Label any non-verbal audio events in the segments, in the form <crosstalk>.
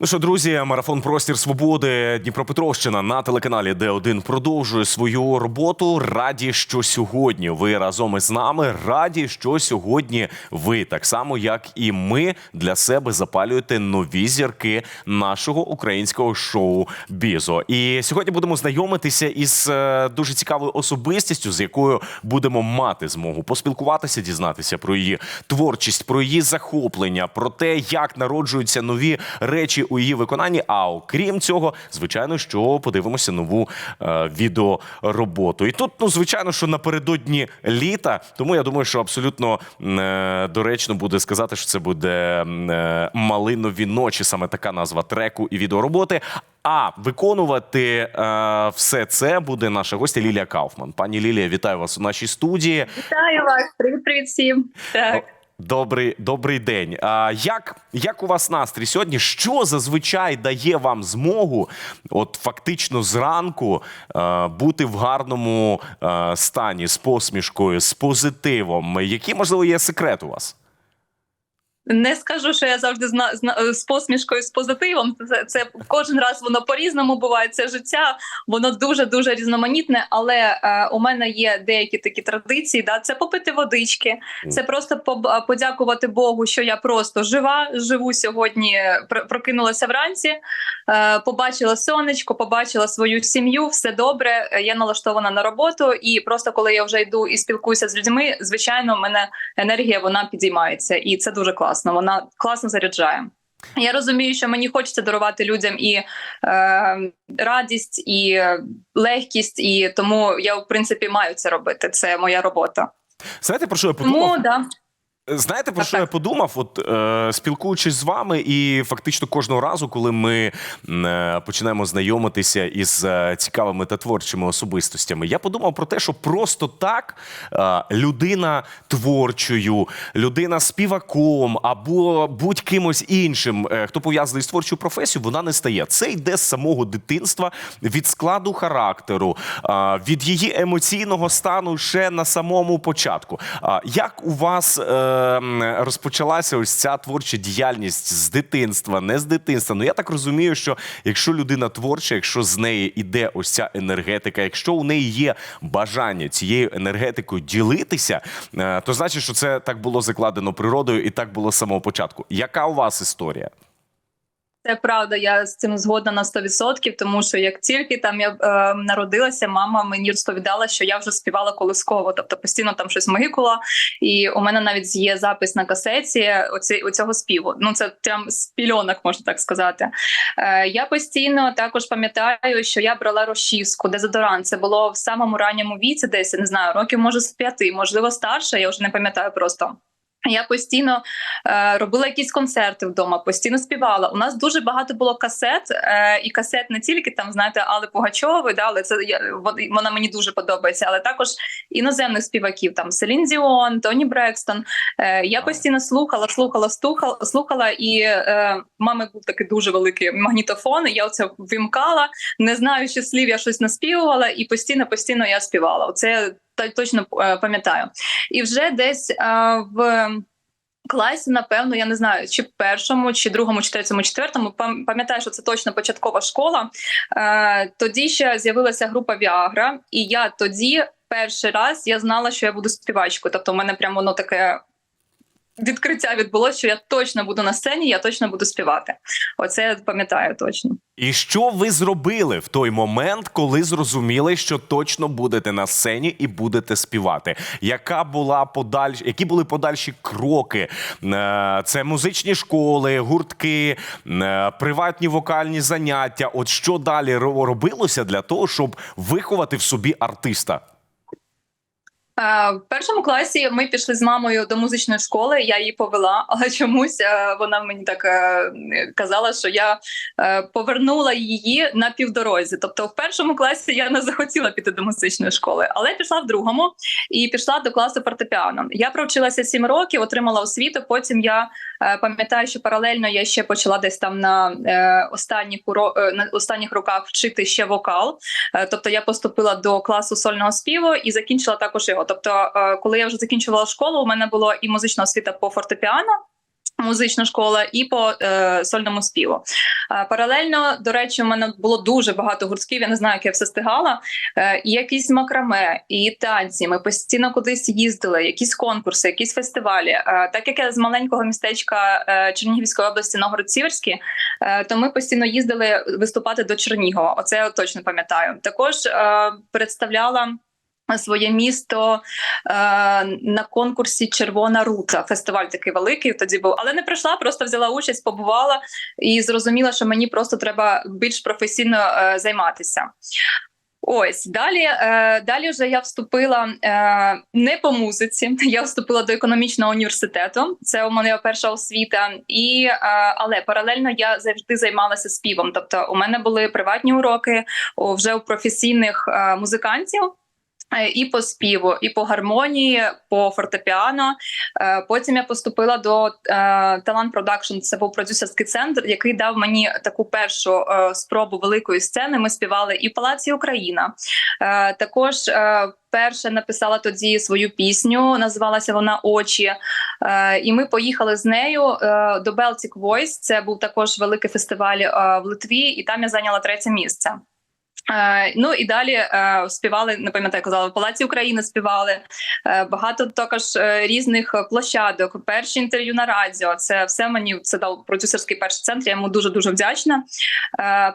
Ну що, друзі, марафон Простір Свободи Дніпропетровщина на телеканалі Д1 продовжує свою роботу. Раді, що сьогодні ви разом із нами. Раді, що сьогодні ви так само, як і ми, для себе запалюєте нові зірки нашого українського шоу Бізо. І сьогодні будемо знайомитися із е, дуже цікавою особистістю, з якою будемо мати змогу поспілкуватися, дізнатися про її творчість, про її захоплення, про те, як народжуються нові речі у її виконанні. А окрім цього, звичайно, що подивимося нову е, відеороботу. І тут, ну звичайно, що напередодні літа, тому я думаю, що абсолютно е, доречно буде сказати, що це буде е, малинові ночі, саме така назва треку і відеороботи. А виконувати е, все це буде наша гостя Лілія Кауфман. Пані Лілія, вітаю вас у нашій студії. Вітаю вас, привіт, привіт всім. Так. Добрий, добрий день. А як, як у вас настрій сьогодні? Що зазвичай дає вам змогу, от фактично зранку, е, бути в гарному е, стані з посмішкою, з позитивом? Які можливо, є секрет у вас? Не скажу, що я завжди зна, зна з посмішкою, з позитивом. Це, це кожен раз воно по-різному буває. Це життя, воно дуже дуже різноманітне. Але е, у мене є деякі такі традиції. Да, це попити водички, це просто поб- подякувати Богу, що я просто жива. Живу сьогодні, прокинулася вранці, е, побачила сонечко, побачила свою сім'ю. Все добре. е, Я налаштована на роботу, і просто коли я вже йду і спілкуюся з людьми, звичайно, в мене енергія вона підіймається, і це дуже класно. Вона класно заряджає. Я розумію, що мені хочеться дарувати людям і е, радість, і легкість, і тому я в принципі маю це робити. Це моя робота. Знаєте, про що я подумав? Ну, да. Знаєте, про що я подумав? От е, спілкуючись з вами, і фактично кожного разу, коли ми е, починаємо знайомитися із е, цікавими та творчими особистостями, я подумав про те, що просто так е, людина творчою, людина співаком або будь-кимось іншим, е, хто пов'язаний з творчою професією, вона не стає. Це йде з самого дитинства, від складу характеру, е, від її емоційного стану ще на самому початку. А як у вас е, розпочалася ось ця творча діяльність з дитинства, не з дитинства? Ну я так розумію, що якщо людина творча, якщо з неї іде ось ця енергетика, якщо у неї є бажання цією енергетикою ділитися, е, то значить, що це так було закладено природою і так було з самого початку. Яка у вас історія? Це правда, я з цим згодна на 100%, тому що як тільки там я е, народилася, мама мені розповідала, що я вже співала колисково, тобто постійно там щось мигикула. І у мене навіть є запис на касеті оці, оцього співу. Ну це прям з пільонок, можна так сказати. Е, я постійно також пам'ятаю, що я брала розчіску, дезодорант. Це було в самому ранньому віці, десь не знаю, років може з п'яти, можливо, старше. Я вже не пам'ятаю просто. Я постійно е, робила якісь концерти вдома, постійно співала. У нас дуже багато було касет, е, і касет не тільки там, знаєте, Алли Пугачової, да, але це я, вон- вона мені дуже подобається, але також іноземних співаків, там Селін Діон, Тоні Брекстон. Е, я постійно слухала, слухала, слухала, слухала, і е, мами був такий дуже великий магнітофон. і Я оце вимкала, не знаючи слів, я щось наспівувала, і постійно, постійно я співала. Оце точно е, пам'ятаю. І вже десь е, в класі, напевно, я не знаю, чи першому, чи другому, чи третьому, четвертому. пам- Пам'ятаю, що це точно початкова школа. Е, тоді ще з'явилася група Віагра, і я тоді перший раз я знала, що я буду співачкою. Тобто, в мене прямо воно таке. Відкриття відбулося, що я точно буду на сцені, я точно буду співати. Оце я пам'ятаю точно. І що ви зробили в той момент, коли зрозуміли, що точно будете на сцені і будете співати? Яка була подальш... Які були подальші кроки? Е, Це музичні школи, гуртки, е, приватні вокальні заняття. От що далі робилося для того, щоб виховати в собі артиста? В першому класі ми пішли з мамою до музичної школи. Я її повела, але <laughs> чомусь е, вона мені так е, казала, що я е, повернула її на півдорозі. Тобто, в першому класі я не захотіла піти до музичної школи, але пішла в другому і пішла до класу фортепіано. Я провчилася сім років, отримала освіту. Потім я пам'ятаю, що паралельно я ще почала десь там на е, останніх уро... е, на останніх роках вчити ще вокал. Е, Тобто я поступила до класу сольного співу і закінчила також його. Тобто, е, коли я вже закінчувала школу, у мене було і музична освіта по фортепіано. Музична школа і по е, сольному співу. Е, паралельно, до речі, у мене було дуже багато гуртків. Я не знаю, як я все встигала. Е, і якісь макраме, і танці. Ми постійно кудись їздили, якісь конкурси, якісь фестивалі. Е, так як я з маленького містечка е, Чернігівської області Новгород-Сіверський, е, то ми постійно їздили виступати до Чернігова. Оце я точно пам'ятаю. Також е, представляла. Своє місто е, на конкурсі Червона рута. Фестиваль такий великий тоді був, але не прийшла, просто взяла участь, побувала і зрозуміла, що мені просто треба більш професійно е, займатися. Ось далі, е, далі вже я вступила е, не по музиці. <laughs> Я вступила до економічного університету. Це у мене перша освіта, і е, але паралельно я завжди займалася співом. Тобто, у мене були приватні уроки вже у професійних е, музикантів. Е, І по співу, і по гармонії, по фортепіано. Е, Потім я поступила до е, Talent Production, Це був продюсерський центр, який дав мені таку першу е, спробу великої сцени. Ми співали і в Палаці Україна. Е, Також е, перше написала тоді свою пісню. Називалася вона Очі. Е, І ми поїхали з нею е, до Baltic Voice. Це був також великий фестиваль е, в Литві, і там я зайняла третє місце. Е, ну і далі е, співали, не пам'ятаю, казала в Палаці України співали е, багато також різних площадок. Перші інтерв'ю на радіо. Це все мені це дав продюсерський перший центр. Я йому дуже дуже вдячна.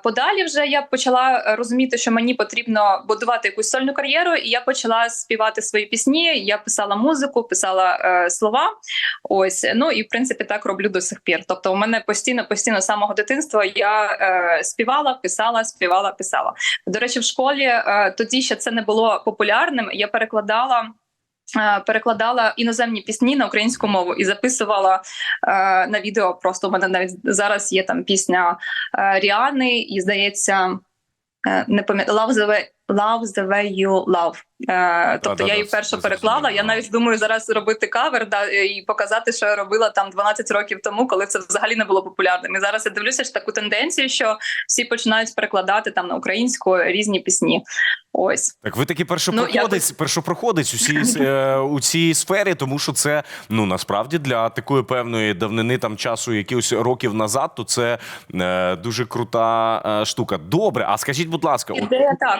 Подалі вже я почала розуміти, що мені потрібно будувати якусь сольну кар'єру, і я почала співати свої пісні. Я писала музику, писала слова. Ось ну і в принципі так роблю до сих пір. Тобто, у мене постійно, постійно з самого дитинства я співала, писала, співала, писала. До речі, в школі е, тоді ще це не було популярним. Я перекладала. е, Перекладала іноземні пісні на українську мову і записувала е, на відео. Просто у мене навіть зараз є там пісня е, Ріани, і здається, е, не пам'ятаю way, Love the way you love. Е, тобто Да-да-да, я її це перше переклала. Я навіть думаю зараз робити кавер да, і показати, що я робила там 12 років тому, коли це взагалі не було популярним. І зараз я дивлюся ж таку тенденцію, що всі починають перекладати там на українську різні пісні. Ось. Так, ви таки Ну, першопроходець, першопроходець у цій, е, у цій сфері, тому що це ну насправді для такої певної давнини там часу, якихось років назад, то це е, дуже крута е, штука. Добре, а скажіть, будь ласка, от, Ідея так.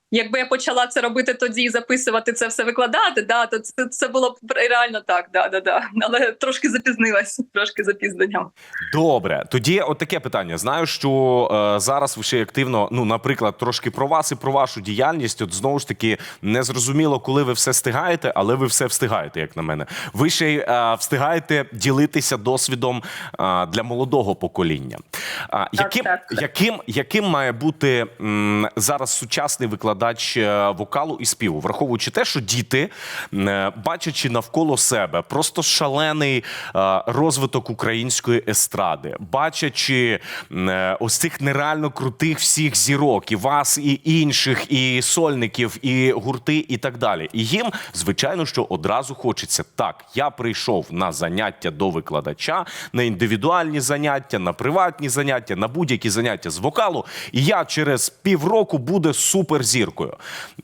Якби я почала це робити тоді і записувати це все викладати, да, то це, це було б реально так, да, да, да. Але трошки запізнилась, трошки запізненням. добре. Тоді от таке питання. Знаю, що е, зараз ви ще активно, ну, наприклад, трошки про вас і про вашу діяльність. От знову ж таки не зрозуміло, коли ви все встигаєте, але ви все встигаєте, як на мене. Ви ще й е, встигаєте ділитися досвідом е, для молодого покоління. А, яким, так, так. яким, яким має бути м, зараз сучасний викладач е, вокалу і співу, враховуючи те, що діти, е, бачачи навколо себе просто шалений е, розвиток української естради, бачачи ось цих нереально крутих всіх зірок, і вас, і інших, і сольників, і гурти, і так далі. І їм, звичайно, що одразу хочеться так. Я прийшов на заняття до викладача, на індивідуальні заняття, на приватні заняття, на будь-які заняття з вокалу, і я через півроку буде суперзіркою.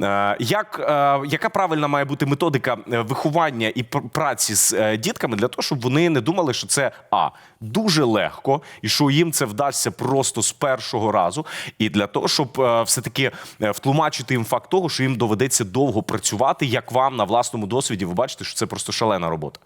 Е, як, е, яка правильна має бути методика е, виховання і праці з дітками для того, щоб вони не думали, що це а дуже легко, і що їм це вдасться просто з першого разу, і для того, щоб е, все-таки е, втлумачити їм факт того, що їм доведеться довго працювати, як вам на власному досвіді, ви бачите, що це просто шалена робота.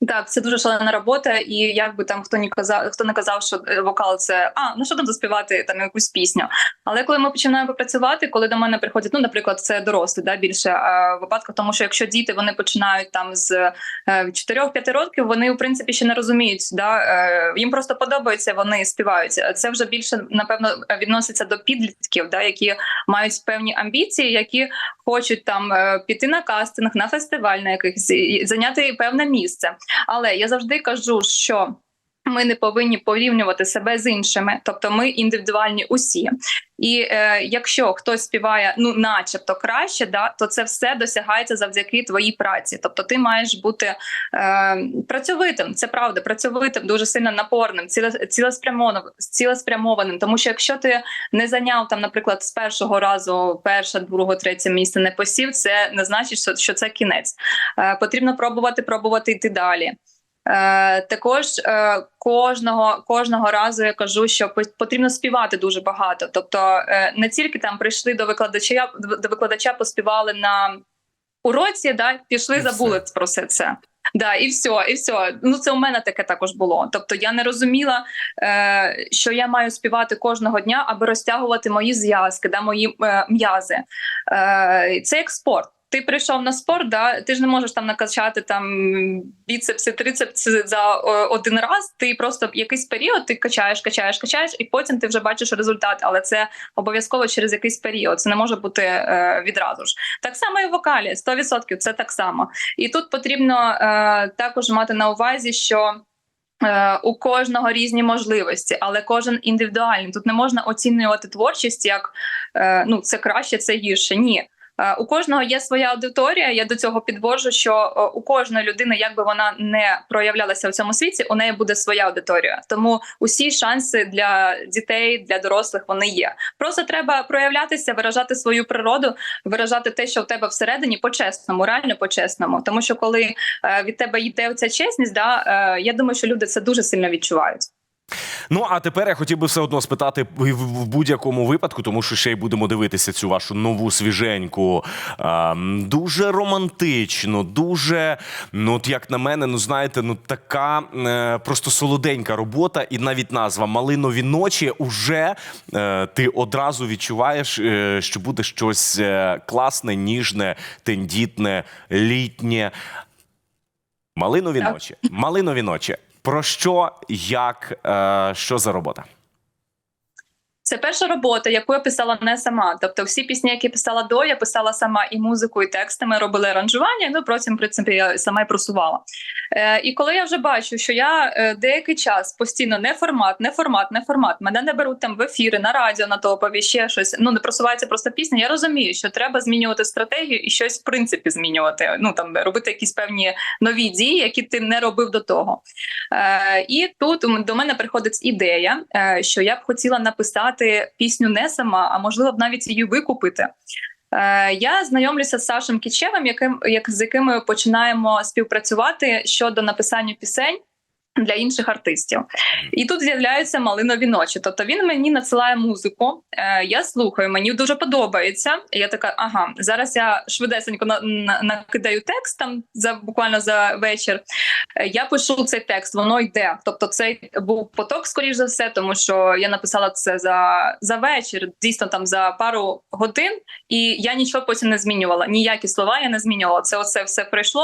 Так, це дуже шалена робота, і як би там хто не казав, хто не казав, що е, вокал це а ну що там заспівати там якусь пісню. Але коли ми починаємо працювати, коли до мене приходять, ну наприклад, це дорослі, да більше е, випадків, тому що якщо діти вони починають там з е, 4-5 років, вони в принципі ще не розуміють, да е, їм просто подобається, вони співають. Це вже більше напевно відноситься до підлітків, да, які мають певні амбіції, які хочуть там е, піти на кастинг, на фестиваль, на якихось зайняти певне місце. Але я завжди кажу, що ми не повинні порівнювати себе з іншими, тобто ми індивідуальні усі. І е, якщо хтось співає, ну начебто краще, да, то це все досягається завдяки твоїй праці. Тобто, ти маєш бути е, працьовитим, це правда, працьовитим, дуже сильно напорним, ціле- цілеспрямованим, цілеспрямованим. Тому що якщо ти не зайняв там, наприклад, з першого разу перше, друге, третє місце не посів, це не значить, що це кінець. Е, потрібно пробувати, пробувати йти далі. Е, також е, кожного кожного разу я кажу, що по- потрібно співати дуже багато. Тобто, е, не тільки там прийшли до викладача, до викладача, поспівали на уроці, да, пішли, І все. про все це. Да, і все, і все. Ну це у мене таке також було. Тобто я не розуміла, е, що я маю співати кожного дня, аби розтягувати мої зв'язки, да, мої е, м'язи. Е, це як спорт. Ти прийшов на спорт, да, ти ж не можеш там накачати там біцепси, трицепси за один раз. Ти просто якийсь період ти качаєш, качаєш, качаєш, і потім ти вже бачиш результат. Але це обов'язково через якийсь період. Це не може бути е, відразу ж. Так само і в вокалі, 100% це так само. І тут потрібно е, також мати на увазі, що. Е, У кожного різні можливості, але кожен індивідуальний. Тут не можна оцінювати творчість як е, ну це краще, це гірше. Ні. Е, У кожного є своя аудиторія. Я до цього підвожу, що е, у кожної людини, як би вона не проявлялася в цьому світі, у неї буде своя аудиторія. Тому усі шанси для дітей, для дорослих вони є. Просто треба проявлятися, виражати свою природу, виражати те, що в тебе всередині, по-чесному, реально по-чесному. Тому що коли е, від тебе йде ця чесність, да я думаю, що люди це дуже сильно відчувають. Ну а тепер я хотів би все одно спитати в будь-якому випадку, тому що ще й будемо дивитися цю вашу нову свіженьку. А, дуже романтично, дуже, ну от як на мене, ну знаєте, ну така е, просто солоденька робота, і навіть назва Малинові ночі. Уже е, ти одразу відчуваєш, е, що буде щось е, класне, ніжне, тендітне, літнє. Малинові Так. ночі. Малинові ночі. Про що, як, е, що за робота? Це перша робота, яку я писала не сама. Тобто, всі пісні, які писала до, я писала сама і музику, і тексти. Ми робили аранжування. Ну потім, в принципі, я сама і просувала. Е, і коли я вже бачу, що я е, деякий час постійно не формат, не формат, не формат, мене не беруть там в ефіри, на радіо, на топові, ще щось. Ну не просувається просто пісня. Я розумію, що треба змінювати стратегію і щось в принципі змінювати. Ну там робити якісь певні нові дії, які ти не робив до того. Е, і тут до мене приходить ідея, е, що я б хотіла написати пісню не сама, а можливо б навіть її викупити. Е, я знайомлюся з Сашем Кічевим, яким як з яким ми починаємо співпрацювати щодо написання пісень. Для інших артистів, і тут з'являються малинові ночі. Тобто він мені надсилає музику. Е, я слухаю, мені дуже подобається. Я така, ага, зараз я швидесенько на, на, накидаю текст там за буквально за вечір. Е, Я пишу цей текст, воно йде. Тобто, цей був поток, скоріш за все, тому що я написала це за, за вечір, дійсно там за пару годин, і я нічого потім не змінювала. Ніякі слова я не змінювала. Це оце все прийшло.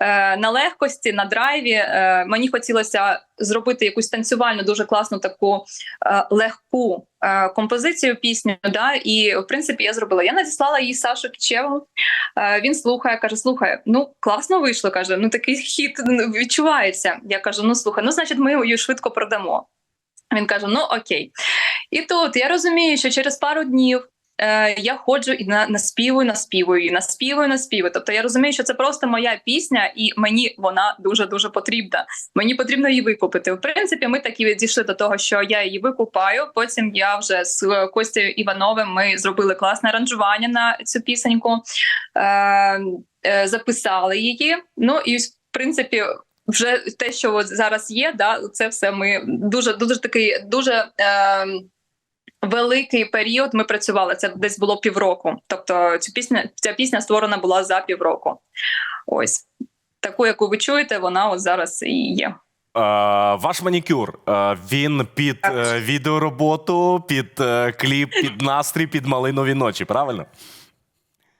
Е, На легкості, на драйві Е, мені хотілося зробити якусь танцювальну, дуже класну таку е, легку композицію пісню. Да? І в принципі я зробила. Я надіслала її Сашу Кічеву. Е, Він слухає, каже: слухай, ну класно вийшло. каже, ну такий хіт ну, відчувається. Я кажу: ну слухай, ну значить, ми її швидко продамо. Він каже: Ну окей. І тут я розумію, що через пару днів. Е, Я ходжу і на наспівую, наспівую, і наспівую, наспівую. Тобто я розумію, що це просто моя пісня, і мені вона дуже дуже потрібна. Мені потрібно її викупити. В принципі, ми так і дійшли до того, що я її викупаю. Потім я вже з Костю Івановим ми зробили класне аранжування на цю пісеньку, е, е, записали її. Ну і в принципі. Вже те, що от зараз є, да, це все ми дуже дуже такий дуже е, великий період. Ми працювали. Це десь було півроку. Тобто, цю пісня, ця пісня створена була за півроку. Ось таку, яку ви чуєте, вона от зараз і є. Ваш манікюр він під е, відеороботу, під е, кліп, під настрій, під малинові ночі, правильно?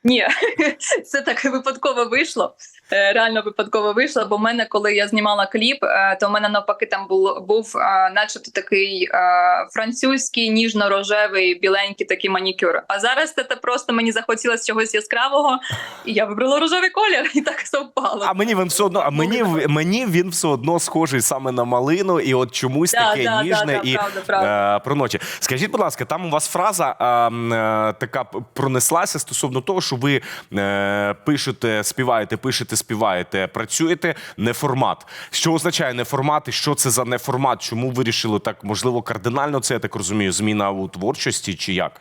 Ні, <laughs> це так випадково вийшло. Е, Реально випадково вийшло. Бо в мене, коли я знімала кліп, е, то в мене навпаки там був, був е, начебто такий французький, ніжно-рожевий, біленький такий манікюр. А зараз це просто мені захотілося чогось яскравого, і я вибрала рожевий колір, і так совпало. А мені він все одно, а мені, мені він все одно схожий саме на малину, і от чомусь Да, таке да, да, ніжне да, і правда, правда. Е, про ночі. Скажіть, будь ласка, там у вас фраза е, така пронеслася стосовно того, що ви е, пишете, співаєте, пишете, співаєте, працюєте не формат. Що означає не формат і що це за неформат? Чому вирішили так? Можливо, кардинально це я так розумію, зміна у творчості чи як?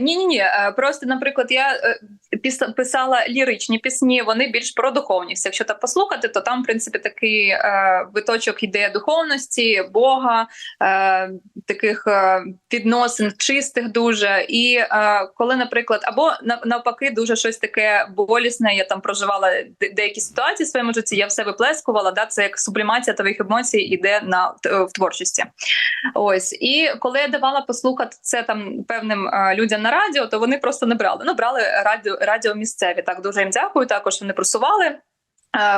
Ні, ні, ні. Просто, наприклад, я е, писала ліричні пісні, вони більш про духовність. Якщо так послухати, то там, в принципі, такий е, виточок ідея духовності, Бога, е, таких відносин чистих дуже. І коли, наприклад, або навпаки, дуже щось таке болісне, я там проживала деякі ситуації в своєму житті, я все виплескувала. Да, це як сублімація твоїх емоцій іде на в творчості. Ось і коли я давала послухати це там певним людям на радіо, то вони просто не брали. Ну брали радіо, радіо місцеві. Так дуже їм дякую. Також вони просували.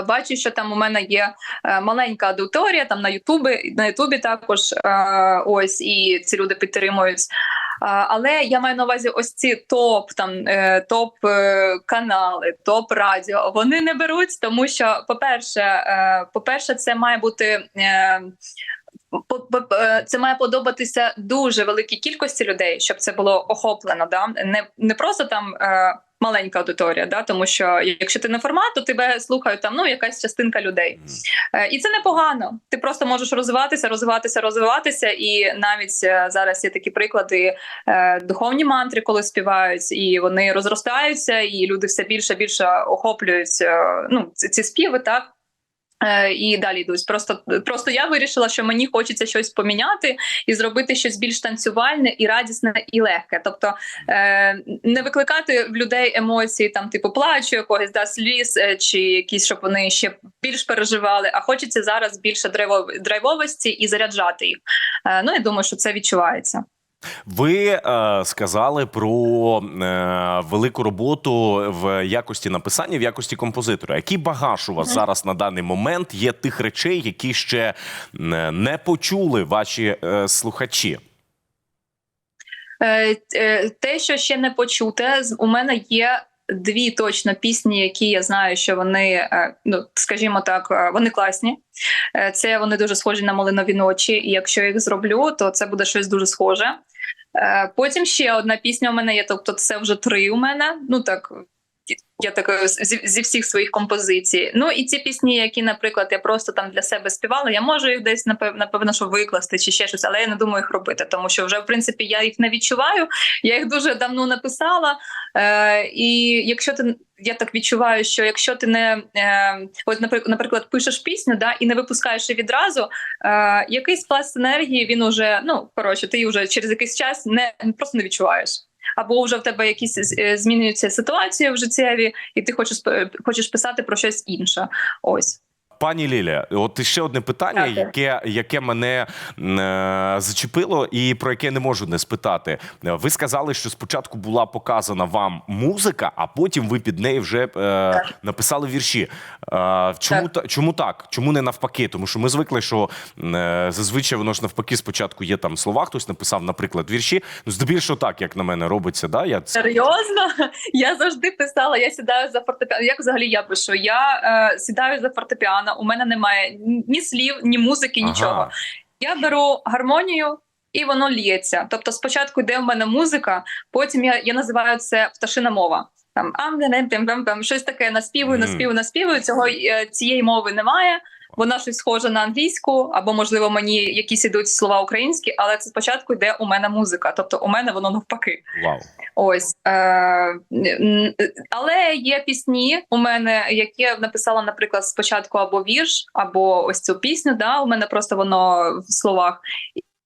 Бачу, що там у мене є е, маленька аудиторія там на Ютубі. На Ютубі також е, ось і ці люди підтримують. Але я маю на увазі ось ці топ там е, топ канали, топ радіо. Вони не беруть, тому що, по-перше, е, по-перше, це має бути. Е, це має подобатися дуже великій кількості людей, щоб це було охоплено. Да? Не, не просто там е, маленька аудиторія, да? тому що якщо ти не формат, то тебе слухають там ну якась частинка людей. Е, І це непогано. Ти просто можеш розвиватися, розвиватися, розвиватися. І навіть е, зараз є такі приклади е, духовні мантри, коли співають, і вони розростаються, і люди все більше більше охоплюють е, ну, ці, ці співи, так. Е, І далі йдуть. Просто просто я вирішила, що мені хочеться щось поміняти і зробити щось більш танцювальне і радісне і легке. Тобто е, не викликати в людей емоції, там типу плачу, якогось да сліз, е, чи якісь, щоб вони ще більш переживали. А хочеться зараз більше драйвов- драйвовості і заряджати їх. Е, Ну я думаю, що це відчувається. Ви е, сказали про е, велику роботу в якості написання, в якості композитора. Який багаж у вас Мгм. зараз на даний момент є тих речей, які ще е, не почули ваші е, слухачі? Е, е, Те, що ще не почуте, у мене є. Дві точно пісні, які я знаю, що вони, ну скажімо так, вони класні. Це вони дуже схожі на малинові ночі. І якщо я їх зроблю, то це буде щось дуже схоже. Е, Потім ще одна пісня у мене є. Тобто, це вже три у мене. Ну так я так е, зі, зі всіх своїх композицій. Ну і ці пісні, які, наприклад, я просто там для себе співала, я можу їх десь напев- напевно, що викласти чи ще щось, але я не думаю їх робити, тому що вже в принципі я їх не відчуваю. Я їх дуже давно написала. Е, і якщо ти я так відчуваю, що якщо ти не е, от, наприклад, пишеш пісню, да, і не випускаєш її відразу, е, якийсь пласт енергії він уже ну коротше, ти вже через якийсь час не просто не відчуваєш. Або вже в тебе якісь е, змінюються ситуації в життєві, і ти хочеш п- хочеш писати про щось інше. Ось Пані Лілія, от ще одне питання, Так. яке, яке мене е, зачепило, і про яке не можу не спитати. Ви сказали, що спочатку була показана вам музика, а потім ви під неї вже е, написали вірші. Е, чому Так. та чому так? Чому не навпаки? Тому що ми звикли, що е, зазвичай воно ж навпаки спочатку є там слова, хтось написав, наприклад, вірші. Ну, здебільшого так, як на мене робиться. Да? Я серйозно, <laughs> я завжди писала. Я сідаю за фортепіано. Як взагалі я пишу? Я е, сідаю за фортепіано. У мене немає ні- слів, ні музики, нічого. Ага. Я беру гармонію. І воно лється. Тобто, спочатку йде в мене музика, потім я, я називаю це пташина мова. Там ам щось таке наспівую, наспівую, наспівую. Цього е, цієї мови немає. Вона щось схожа на англійську, або можливо мені якісь ідуть слова українські, але це спочатку йде у мене музика. Тобто у мене воно навпаки. Вау. Ось е, але є пісні у мене, які я написала, наприклад, спочатку або вірш, або ось цю пісню. Да, у мене просто воно в словах.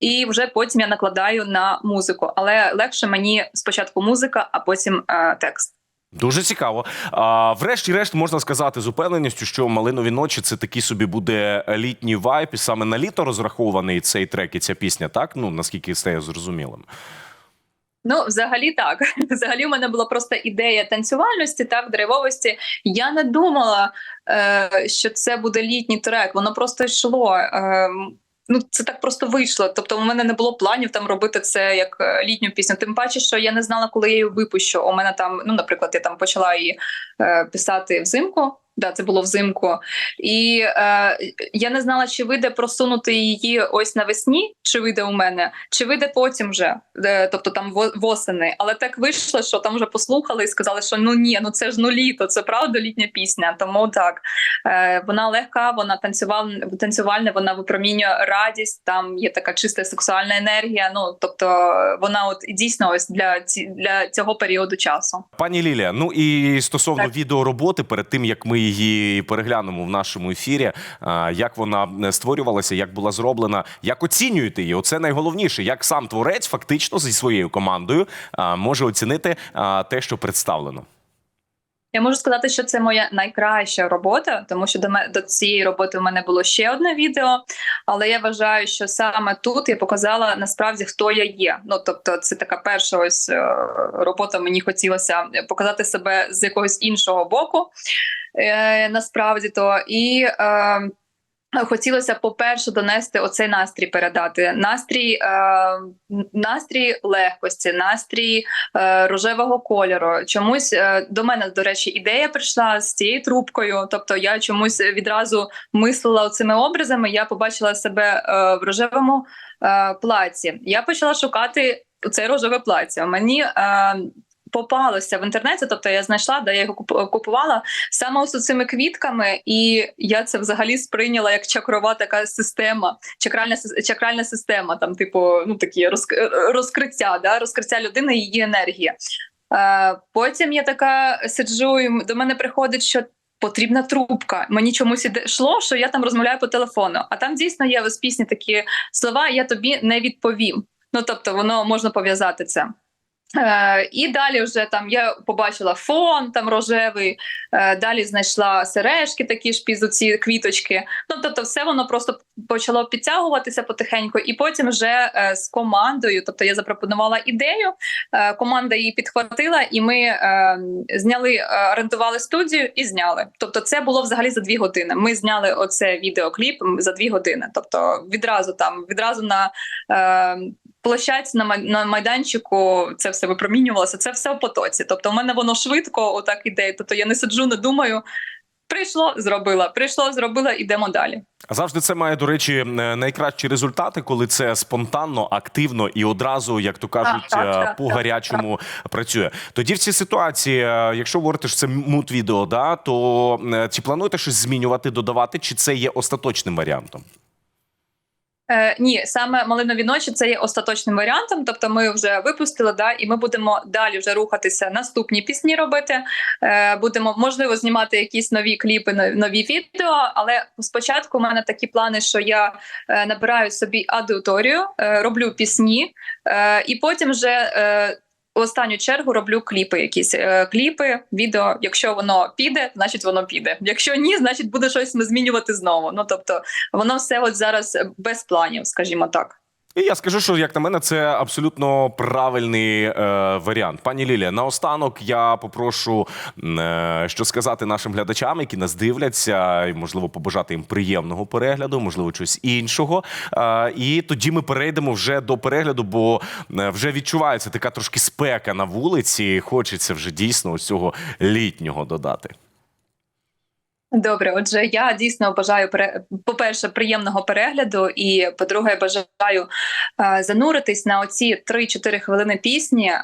І вже потім я накладаю на музику. Але легше мені спочатку музика, а потім е, текст. Дуже цікаво. А, врешті-решт можна сказати з упевненістю, що малинові ночі це такий собі буде літній вайб, і саме на літо розрахований цей трек і ця пісня, так? Ну наскільки стає зрозумілим. Ну, взагалі так. <laughs> Взагалі, у мене була просто ідея танцювальності, так, драйвовості. Я не думала, е, що це буде літній трек. Воно просто йшло. Е, ну, це так просто вийшло. Тобто, у мене не було планів там робити це як е, літню пісню. Тим паче, що я не знала, коли я її випущу. У мене там, ну, наприклад, я там почала її е, писати взимку. Да, це було взимку, і е, я не знала, чи вийде просунути її ось навесні, чи вийде у мене, чи вийде потім вже, е, тобто там восени. Але так вийшло, що там вже послухали і сказали, що ну ні, ну це ж ну літо, це правда літня пісня. Тому так е, вона легка, вона танцювальна, танцювальна, вона випромінює радість. Там є така чиста сексуальна енергія. Ну тобто вона, от дійсно, ось для ці для цього періоду часу. Пані Лілія, ну і стосовно Так. відеороботи, перед тим як ми її переглянемо в нашому ефірі, як вона е, створювалася, як була зроблена, як оцінюєте її? Оце найголовніше, як сам творець фактично зі своєю командою може оцінити те, що представлено. Я можу сказати, що це моя найкраща робота, тому що до мене до цієї роботи у мене було ще одне відео. Але я вважаю, що саме тут я показала насправді хто я є. Ну тобто, це така перша ось е, робота. Мені хотілося показати себе з якогось іншого боку. Е, насправді то і. Е, Хотілося, по-перше, донести оцей настрій передати. Настрій, е, настрій легкості, настрій е, рожевого кольору. Чомусь е, до мене, до речі, ідея прийшла з цією трубкою. Тобто я чомусь відразу мислила цими образами. Я побачила себе е, в рожевому е, плаці. Я почала шукати це рожеве плаття. Мені е, попалося в інтернеті, тобто я знайшла, де я його купувала саме з цими квітками, і я це взагалі сприйняла як чакрова така система, чакральна чакральна система, там, типу, ну такі розк- розкриття, да, розкриття людини, її енергії. Е, потім я така сиджу, і до мене приходить, що. Потрібна трубка. Мені чомусь йшло, що я там розмовляю по телефону. А там дійсно є ось пісні такі слова, я тобі не відповім. Ну тобто, воно можна пов'язати це. Е, і далі вже там я побачила фон там рожевий, е, далі знайшла сережки, такі ж під ці квіточки. Ну тобто, все воно просто почало підтягуватися потихеньку, і потім вже е, з командою. Тобто я запропонувала ідею, е, команда її підхватила, і ми е, зняли, орендували студію і зняли. Тобто, це було взагалі за дві години. Ми зняли оце відеокліп за дві години. Тобто, відразу там, відразу на. Е, площадці на, на майданчику це все випромінювалося, це все в потоці. Тобто, в мене воно швидко отак іде. Тобто я не сиджу, не думаю. Прийшло, зробила, прийшло, зробила, ідемо далі. А завжди це має, до речі, е, найкращі результати, коли це спонтанно, активно і одразу, як то кажуть, Так, так, по так, по так, гарячому працює. Тоді в цій ситуації, е, якщо говорити, що це мут відео, да, то е, чи плануєте щось змінювати, додавати, чи це є остаточним варіантом? Е, ні, саме малинові ночі це є остаточним варіантом. Тобто, ми вже випустили, да, і ми будемо далі вже рухатися, наступні пісні робити. Е, будемо можливо знімати якісь нові кліпи, нові відео. Але спочатку у мене такі плани, що я е, набираю собі аудиторію, е, роблю пісні, е, і потім вже. Е, в останню чергу роблю кліпи, якісь е, кліпи, відео. Якщо воно піде, значить воно піде. Якщо ні, значить буде щось змінювати знову. Ну тобто, воно все от зараз без планів, скажімо так. І я скажу, що як на мене, це абсолютно правильний е, варіант. Пані Лілія, наостанок я попрошу е, що сказати нашим глядачам, які нас дивляться, і можливо побажати їм приємного перегляду, можливо, щось іншого. Е, і тоді ми перейдемо вже до перегляду, бо е, вже відчувається така трошки спека на вулиці. Хочеться вже дійсно ось цього літнього додати. Добре, отже, я дійсно бажаю пере- по-перше, приємного перегляду, і по-друге, бажаю е, зануритись на оці 3-4 хвилини пісні е,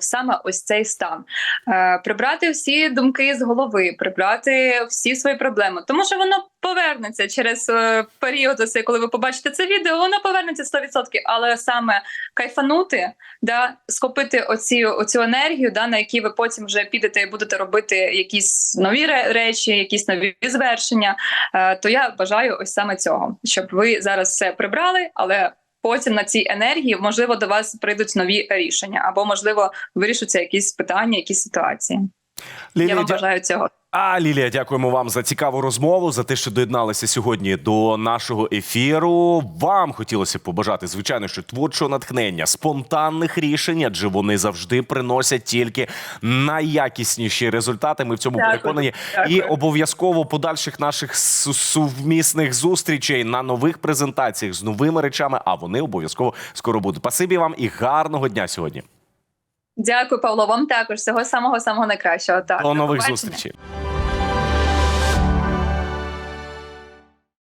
саме ось цей стан, е, прибрати всі думки з голови, прибрати всі свої проблеми, тому що воно повернеться через е, період, ось, коли ви побачите це відео, воно повернеться 100%, але саме кайфанути, да, схопити оці, оцю енергію, да, на якій ви потім вже підете і будете робити якісь нові ре- речі, якісь нові звершення. Е, то я бажаю ось саме цього, щоб ви зараз все прибрали, але. Потім на цій енергії можливо до вас прийдуть нові рішення, або можливо вирішаться якісь питання, якісь ситуації. Я вам бажаю цього. А Лілія, дякуємо вам за цікаву розмову, за те, що доєдналися сьогодні до нашого ефіру. Вам хотілося б побажати, звичайно, що творчого натхнення, спонтанних рішень, адже вони завжди приносять тільки найякісніші результати. Ми в цьому Дякую. переконані. Дякую. І обов'язково подальших наших су- сувмісних зустрічей на нових презентаціях з новими речами. А вони обов'язково скоро будуть. Пасибі вам і гарного дня сьогодні. Дякую, Павло. Вам також всього самого самого найкращого. Так До нових побачення. зустрічей.